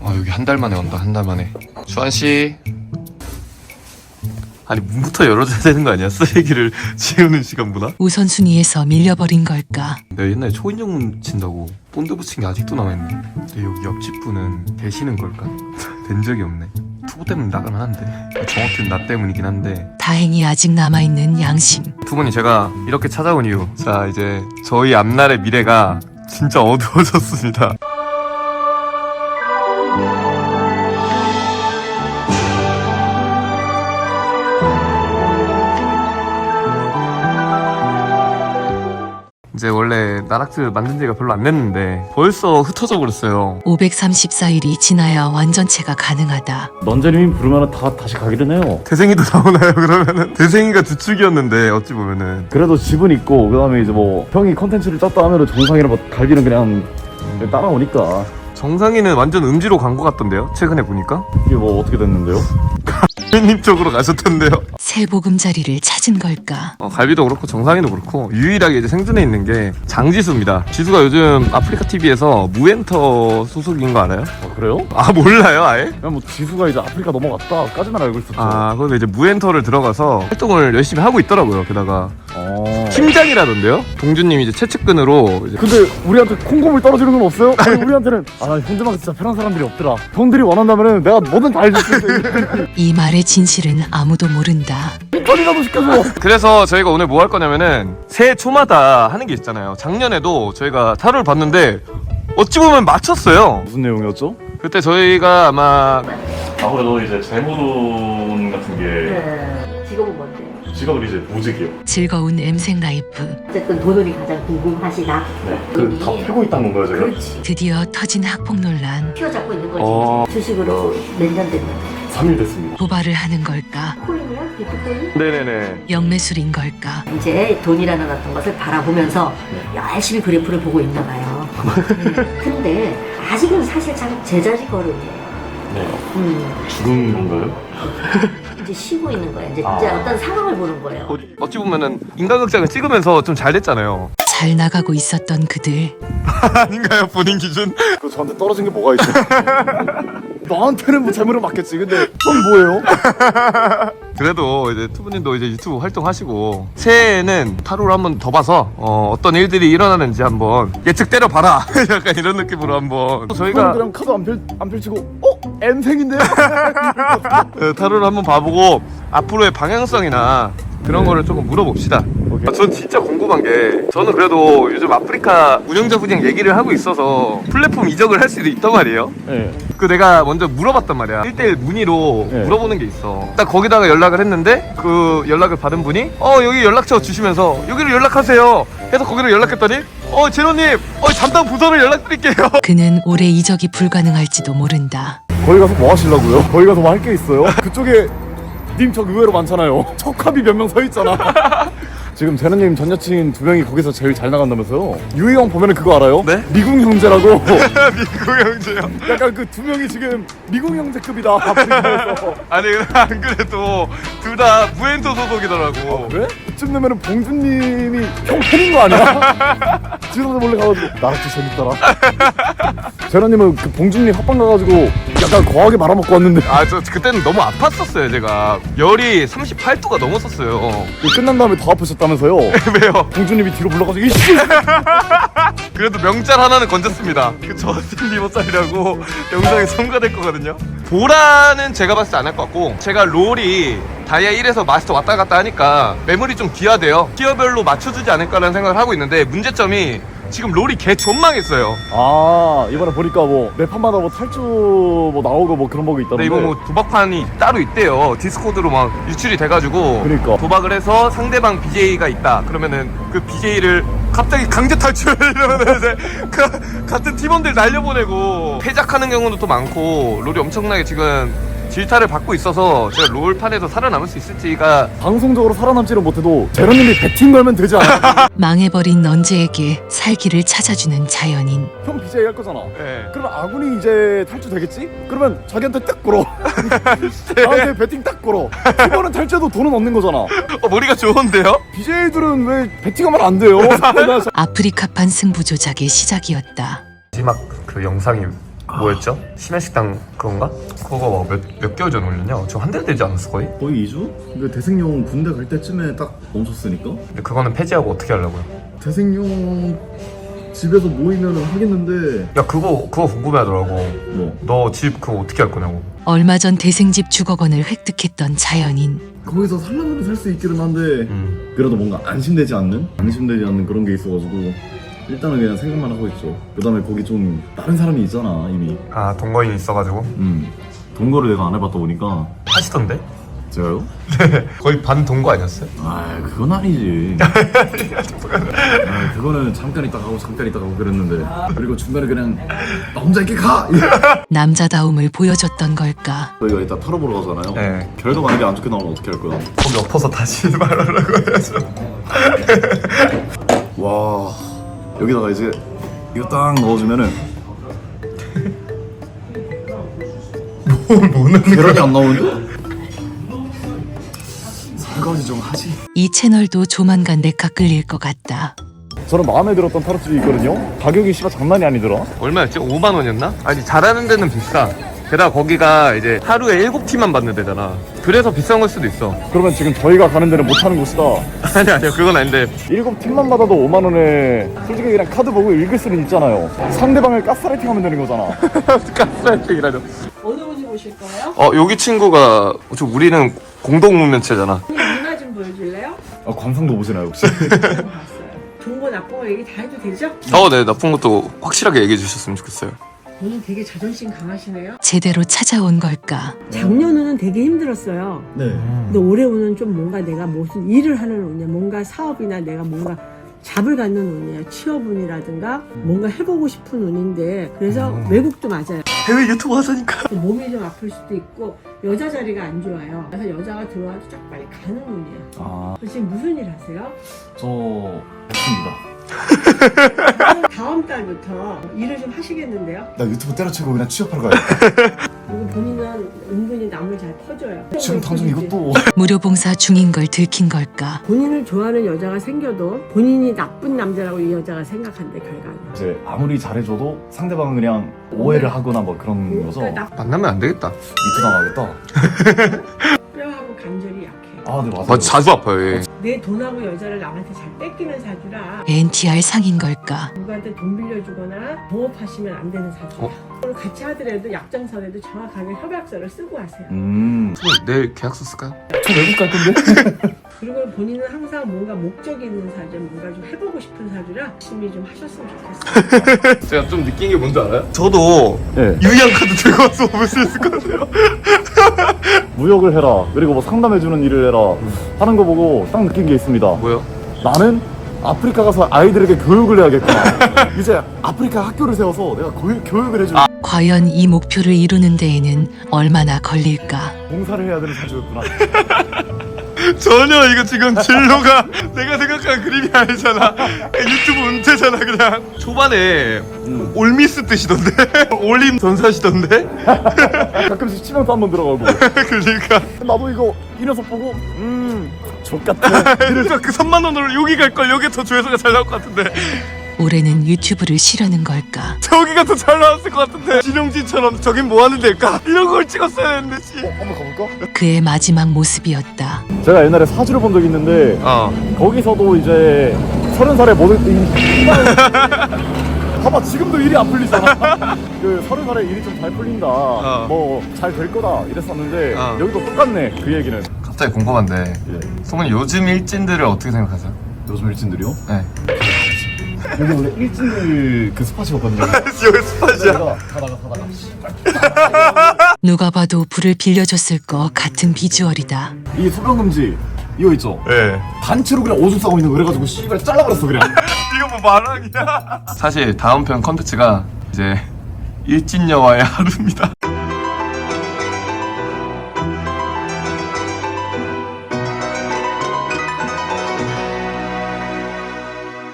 아 여기 한 달 만에 온다 한 달 만에 주한 씨 아니 문부터 열어줘야 되는 거 아니야 쓰레기를 치우는 시간보다? 우선순위에서 밀려버린 걸까? 내가 옛날에 초인종 친다고 본드 붙인 게 아직도 남아있네 근데 여기 옆집 분은 계시는 걸까? 된 적이 없네 투보 때문에 나가면 하는데. 정확히는 나 때문이긴 한데. 다행히 아직 남아있는 양심. 두 분이 제가 이렇게 찾아온 이유. 자 이제 저희 앞날의 미래가 진짜 어두워졌습니다 나락트 만든 지가 별로 안 됐는데 벌써 흩어져 버렸어요 534일이 지나야 완전체가 가능하다. 넌제님 부르면 다 다시 가기는 해요. 태생이도 나오나요 그러면은? 태생이가 주축이었는데 어찌 보면은 그래도 집은 있고 그다음에 이제 뭐 형이 컨텐츠를 짰다 하면은 정상이랑 뭐 갈비는 그냥 따라오니까 정상이는 완전 음지로 간 것 같던데요 최근에 보니까 이게 뭐 어떻게 됐는데요? 님 쪽으로 가셨던데요 새 보금자리를 찾은 걸까? 어, 갈비도 그렇고 정상이도 그렇고 유일하게 이제 생존해 있는 게 장지수입니다. 지수가 요즘 아프리카 TV에서 무엔터 소속인 거 알아요? 아 그래요? 아 몰라요 아예? 그냥 뭐 지수가 이제 아프리카 넘어갔다까지만 알고 있었죠. 아 그래서 이제 무엔터를 들어가서 활동을 열심히 하고 있더라고요. 게다가 어. 팀장이라던데요? 동준님 이제 최측근으로 이제 근데 우리한테 콩고물 떨어지는 건 없어요? 아니 우리한테는 아 현대막 진짜 편한 사람들이 없더라. 형들이 원한다면은 내가 뭐든 다 해줄 수 있어. 이 말의 진실은 아무도 모른다. 어디라도 시켜줘. 그래서 저희가 오늘 뭐 할 거냐면은 새해 초마다 하는 게 있잖아요. 작년에도 저희가 타로를 봤는데 어찌 보면 맞췄어요. 무슨 내용이었죠? 그때 저희가 아마 아무래도 이제 재물운 같은 게 네. 직업은 이제 보직이요. 즐거운 엠생 라이프. 어쨌든 돈돈이 가장 궁금하시다. 네. 그다 풀고 있다는 건가요 제가? 그렇지. 드디어 터진 학폭 논란. 휘어잡고 있는 거지. 어. 주식으로 몇년 됐는데. 3일 됐습니다. 도발을 하는 걸까? 코인이야? 비트코인? 네네네. 영매술인 걸까? 이제 돈이라는 어떤 것을 바라보면서 열심히 그래프를 보고 있나 봐요. 네. 근데 아직은 사실 참 제자리 걸음이에요. 네. 음, 죽은 건가요? 이제 쉬고 있는 거야. 이제, 아. 이제 어떤 상황을 보는 거예요. 어- 어찌 보면은 인간극장을 찍으면서 좀 잘 됐잖아요. 잘 나가고 있었던 그들. 아닌가요 본인 기준? 그 저한테 떨어진 게 뭐가 있죠? 너한테는 뭐 재물은 맞겠지. 근데 전 뭐예요? 그래도 이제 투부님도 이제 유튜브 활동하시고 새해에는 타로를 한번 더 봐서 어, 어떤 일들이 일어나는지 한번 예측 때려봐라 약간 이런 느낌으로 한번 저희가 저희가 그냥 카드 안, 펼, 안 펼치고 어? M생인데요? 어, 타로를 한번 봐보고 앞으로의 방향성이나 그런 네. 거를 조금 물어봅시다. 오케이. 아, 전 진짜 궁금한 게 저는 그래도 요즘 아프리카 운영자분이랑 얘기를 하고 있어서 플랫폼 이적을 할 수도 있단 말이에요. 네. 그 내가 먼저 물어봤단 말이야 1대1 문의로 네. 물어보는 게 있어 딱 거기다가 연락을 했는데 그 연락을 받은 분이 어 여기 연락처 주시면서 여기로 연락하세요 해서 거기로 연락했더니 어 제노님 어 잠깐 부서로 연락드릴게요 그는 올해 이적이 불가능할지도 모른다. 거기 가서 뭐 하시려고요? 거기 가서 뭐 할 게 있어요? 그쪽에 님저 의외로 많잖아요. 척합이 몇 명 서 있잖아. 지금 제노님 전 여친 두 명이 거기서 제일 잘 나간다면서요? 유희 형 보면은 그거 알아요? 네? 미궁 형제라고. 미국 형제요 약간 그 두 명이 지금 미궁 형제급이다. 아프리카에서. 아니 안 그래도 둘 다 무엔토 소속이더라고 그래? 그쯤 되면은 봉준님이 형 팬인 거 아니야? 집에서 몰래 가가지고 나락도 재밌더라. 제노님은 그 봉준님 합방 가가지고 약간 거하게 말아먹고 왔는데 아 저 그때는 너무 아팠었어요 제가 열이 38도가 넘었었어요 그 끝난 다음에 더 아프셨다면서요? 왜요? 봉준님이 뒤로 불러가지고 이씨 그래도 명짤 하나는 건졌습니다. 그 저스틴 비버 짤이라고 영상에 첨가될 거거든요. 보라는 제가 봤을 때 안 할 것 같고 제가 롤이 다이아 1에서 마스터 왔다 갔다 하니까 매물이 좀 귀하대요. 티어별로 맞춰주지 않을까라는 생각을 하고 있는데 문제점이 지금 롤이 개 존망했어요. 아 이번에 보니까 뭐 매판마다 뭐 탈주 뭐 나오고 뭐 그런 버그 근데 있다는데 이거 뭐 도박판이 따로 있대요. 디스코드로 막 유출이 돼가지고 그러니까. 도박을 해서 상대방 BJ가 있다. 그러면은 그 BJ를 갑자기 강제 탈출 이러면 이제 그 같은 팀원들 날려보내고 패작하는 경우도 또 많고 롤이 엄청나게 지금 질타를 받고 있어서 제가 롤판에서 살아남을 수 있을지가 방송적으로 살아남지는 못해도 제로님이 배팅 걸면 되지 않아? 망해버린 넌제에게 살기를 찾아주는 자연인. 형 BJ 할 거잖아. 예. 그러면 아군이 이제 탈주되겠지? 그러면 자기한테 딱 걸어. 나한테 배팅 딱 걸어. 이번은 탈주해도 돈은 얻는 거잖아. 어, 머리가 좋은데요? BJ들은 왜 배팅하면 안 돼요? 나 아프리카판 승부 조작의 시작이었다. 마지막 그 영상이 뭐였죠? 심야식당 그건가? 그거 몇, 몇 개월 전에 올렸냐? 저한달 되지 않았어 거의? 거의 2주? 그 대생용 군대 갈 때쯤에 딱 멈췄으니까 근데 그거는 폐지하고 어떻게 하려고요? 대생용 집에서 모이면 하겠는데 야 그거 그거 궁금해하더라고 뭐 너 집 그거 어떻게 할 거냐고 얼마 전 대생집 주거권을 획득했던 자연인. 거기서 살려면 살 수 있기는 한데 음. 그래도 뭔가 안심되지 않는? 안심되지 않는 그런 게 있어가지고 일단은 그냥 생각만 하고 있죠 그 다음에 거기 좀 다른 사람이 있잖아 이미 아 동거인 있어가지고 음 동거를 내가 안 해봤다 보니까 하시던데? 제가요? 거의 반 동거 아니었어요? 아 그건 아니지 아, 그거는 잠깐 있다 가고 잠깐 있다 가고 그랬는데 그리고 중간에 그냥 나 혼자 이렇게 가! 남자다움을 보여줬던 걸까. 저희가 이따 털어보러 가잖아요 네. 결과 만약에 안 좋게 나오면 어떻게 할 거야? 거기 엎어서 다시 말하라고 해야죠 와 여기다가 이제 이거 딱 넣어주면은 뭐 넣는 계란이 안 나오는데? 설거지 좀 하지 이 채널도 조만간 내가 끌릴 것 같다. 저는 마음에 들었던 타로집이 있거든요 가격이 씨발 장난이 아니더라 얼마였지? 5만 원이었나? 아니 잘하는 데는 비싸 게다가 거기가 이제 하루에 7팀만 받는 데잖아. 그래서 비싼 걸 수도 있어. 그러면 지금 저희가 가는 데는 못하는 곳이다. 아니 아니요. 그건 아닌데. 일곱 팀만 받아도 5만 원에 솔직히 그냥 카드 보고 읽을 수는 있잖아요. 상대방을 가스라이팅 하면 되는 거잖아. 가스라이팅이라뇨. 어느 분이 오실 거예요? 어 여기 친구가 저 우리는 공동 묵면체잖아. 그냥 누나 좀 보여줄래요? 아, 관상도 보시나요 혹시? 봤어요. 좋은 거 나쁜 거 얘기 다 해도 되죠? 어네. 나쁜 것도 확실하게 얘기해 주셨으면 좋겠어요 본인 되게 자존심 강하시네요. 제대로 찾아온 걸까. 작년에는 되게 힘들었어요. 네 근데 올해 오는 좀 뭔가 내가 무슨 일을 하는 운이야. 뭔가 사업이나 내가 뭔가 잡을 갖는 운이에요. 취업운이라든가 뭔가 해보고 싶은 운인데 그래서 음. 외국도 맞아요. 해외 유튜브 하자니까 또 몸이 좀 아플 수도 있고 여자 자리가 안 좋아요. 그래서 여자가 들어와도 쫙 빨리 가는 운이에요. 아, 지금 무슨 일 하세요? 저 없습니다. 다음 달부터 일을 좀 하시겠는데요? 나 유튜브 때려치고 그냥 취업하러 가요. 그리고 본인은 은근히 남을 잘 퍼줘요. 지금 당장 이것도 무료 봉사 중인 걸 들킨 걸까. 본인을 좋아하는 여자가 생겨도 본인이 나쁜 남자라고 이 여자가 생각한대 결과는. 이제 아무리 잘해줘도 상대방은 그냥 오해를 하거나 뭐 그런 거죠. 그러니까 나 만나면 안 되겠다 밑에 나가겠다. 뼈하고 관절이 약해. 아, 네 맞아요. 아 자주 아파요 얘. 내 돈하고 여자를 남한테 잘 뺏기는 사주라 NTR 상인 걸까. 누구한테 돈 빌려주거나 동업하시면 안 되는 사주야. 그리고 같이 하더라도 약정서에도 정확하게 협약서를 쓰고 하세요. 음, 내일 계약서 쓸까요? 저 외국 갈 건데. 그리고 본인은 항상 뭔가 목적이 있는 사주, 뭔가 좀 해보고 싶은 사주라 열심히 좀 하셨으면 좋겠어요. 제가 좀 느낀 게 뭔지 알아요? 저도 네, 유희한 카드 들고 와서 볼 수 있을 것 같아요 무역을 해라. 그리고 뭐 상담해주는 일을 해라. 하는 거 보고 딱 느낀 게 있습니다. 뭐요? 나는 아프리카 가서 아이들에게 교육을 해야겠구나. 이제 아프리카 학교를 세워서 내가 교육, 교육을 해줄 과연 이 목표를 이루는 데에는 얼마나 걸릴까. 봉사를 해야 되는 사주였구나. 전혀 이거 지금 진로가 내가 생각한 그림이 아니잖아 유튜브 은퇴잖아 그냥 초반에 음. 올미스 뜨시던데 올림 전사시던데 가끔씩 치면서 한번 들어가고. 그러니까 나도 이거 이 녀석 보고 음 족같아. 그래서 그 3만 원으로 여기 갈 걸 여기 더 조회수가 잘 나올 것 같은데 올해는 유튜브를 쉬려는 걸까. 저기가 더 잘 나왔을 것 같은데 진영진처럼 저긴 뭐 하는 데일까 이런 걸 찍었어야 했는데 씨. 어, 한번 가볼까? 그의 마지막 모습이었다. 제가 옛날에 사주를 본 적이 있는데 어 거기서도 이제 서른 살에 모든 이 봐봐 지금도 일이 안 풀리잖아 그 서른 살에 일이 좀 잘 풀린다 뭐 잘 될 거다 이랬었는데 어. 여기도 똑같네 그 얘기는 갑자기 궁금한데 예. 소문 요즘 일진들을 어떻게 생각하세요? 요즘 일진들이요? 네 여기 원래 일진들 그 스팟이었거든요 여기 스팟이야? 가다가 가다가. 누가 봐도 불을 빌려줬을 것 같은 비주얼이다. 이 소변금지 이거 있죠? 네 단체로 그냥 오줌 싸고 있는 거. 그래가지고 씨발 잘라버렸어 그냥. 이거 뭐 말하기야? 사실 다음 편 컨텐츠가 이제 일진녀와의 하루입니다